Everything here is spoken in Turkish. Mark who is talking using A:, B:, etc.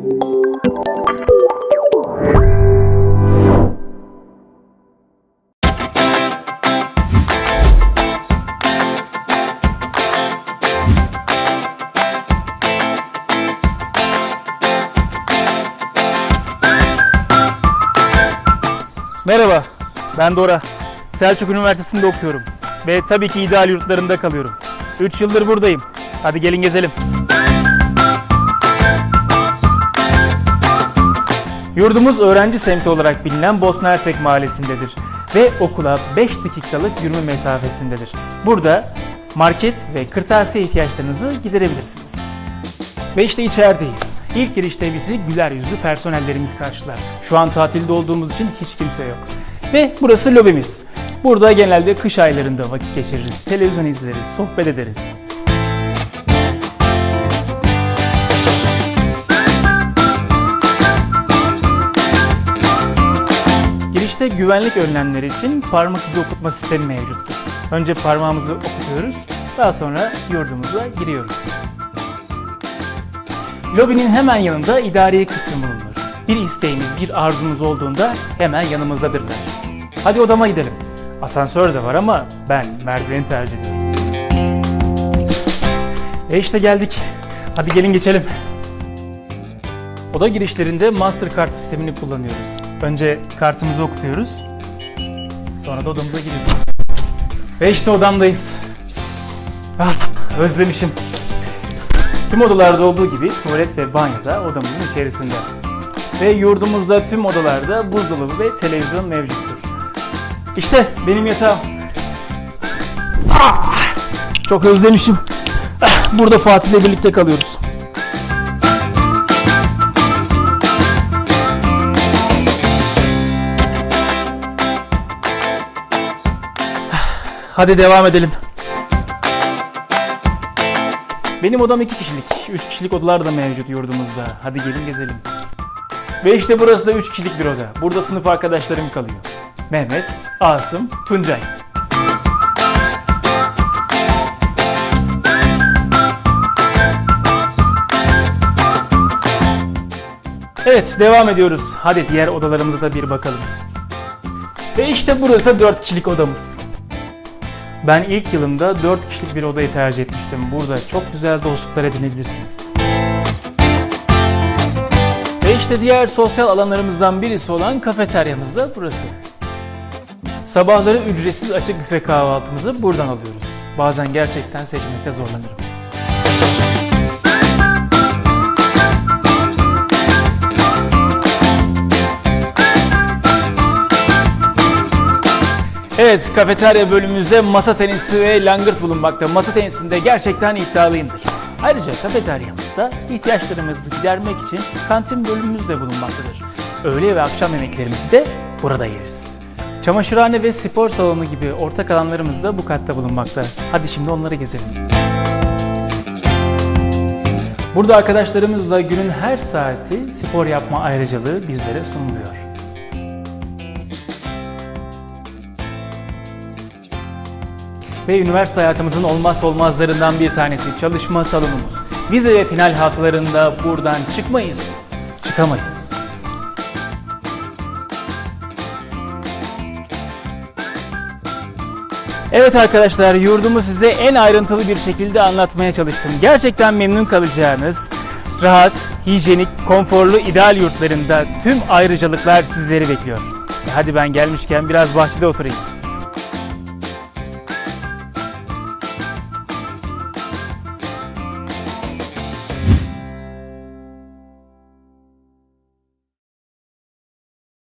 A: Merhaba, ben Dora. Selçuk Üniversitesi'nde okuyorum. Ve tabii ki ideal yurtlarında kalıyorum. 3 yıldır buradayım. Hadi gelin gezelim. Yurdumuz öğrenci semti olarak bilinen Bosna Hersek Mahallesi'ndedir. Ve okula 5 dakikalık yürüme mesafesindedir. Burada market ve kırtasiye ihtiyaçlarınızı giderebilirsiniz. Ve işte içerideyiz. İlk girişte bizi güler yüzlü personellerimiz karşılar. Şu an tatilde olduğumuz için hiç kimse yok. Ve burası lobimiz. Burada genelde kış aylarında vakit geçiririz, televizyon izleriz, sohbet ederiz. Girişte güvenlik önlemleri için parmak izi okutma sistemi mevcuttur. Önce parmağımızı okutuyoruz, daha sonra yurdumuza giriyoruz. Lobinin hemen yanında idari kısım bulunur. Bir isteğimiz, bir arzumuz olduğunda hemen yanımızdadırlar. Hadi odama gidelim. Asansör de var ama ben merdiveni tercih ediyorum. E işte geldik. Hadi gelin geçelim. Oda girişlerinde Mastercard sistemini kullanıyoruz. Önce kartımızı okutuyoruz. Sonra da odamıza giriyoruz. Ve işte odamdayız. Ah, özlemişim. Tüm odalarda olduğu gibi tuvalet ve banyo da odamızın içerisinde. Ve yurdumuzda tüm odalarda buzdolabı ve televizyon mevcuttur. İşte benim yatağım. Ah, çok özlemişim. Ah, Burada Fatih ile birlikte kalıyoruz. Hadi devam edelim. Benim odam iki kişilik. Üç kişilik odalar da mevcut yurdumuzda. Hadi gelin gezelim. Ve işte burası da üç kişilik bir oda. Burada sınıf arkadaşlarım kalıyor. Mehmet, Asım, Tuncay. Evet, devam ediyoruz. Hadi diğer odalarımıza da bir bakalım. Ve işte burası dört kişilik odamız. Ben ilk yılımda 4 kişilik bir odayı tercih etmiştim. Burada çok güzel dostluklar edinebilirsiniz. Ve işte diğer sosyal alanlarımızdan birisi olan kafeteryamız da burası. Sabahları ücretsiz açık büfe kahvaltımızı buradan alıyoruz. Bazen gerçekten seçmekte zorlanırım. Evet, kafeterya bölümümüzde masa tenisi ve langırt bulunmakta. Masa tenisinde gerçekten iddialıyımdır. Ayrıca kafeteryamızda ihtiyaçlarımızı gidermek için kantin bölümümüz de bulunmaktadır. Öğle ve akşam yemeklerimizi de burada yeriz. Çamaşırhane ve spor salonu gibi ortak alanlarımız da bu katta bulunmakta. Hadi şimdi onları gezelim. Burada arkadaşlarımızla günün her saati spor yapma ayrıcalığı bizlere sunuluyor. Ve üniversite hayatımızın olmazsa olmazlarından bir tanesi çalışma salonumuz. Vize ve final haftalarında buradan çıkmayız, çıkamayız. Evet arkadaşlar yurdumu size en ayrıntılı bir şekilde anlatmaya çalıştım. Gerçekten memnun kalacağınız, rahat, hijyenik, konforlu ideal yurtlarında tüm ayrıcalıklar sizleri bekliyor. Hadi ben gelmişken biraz bahçede oturayım.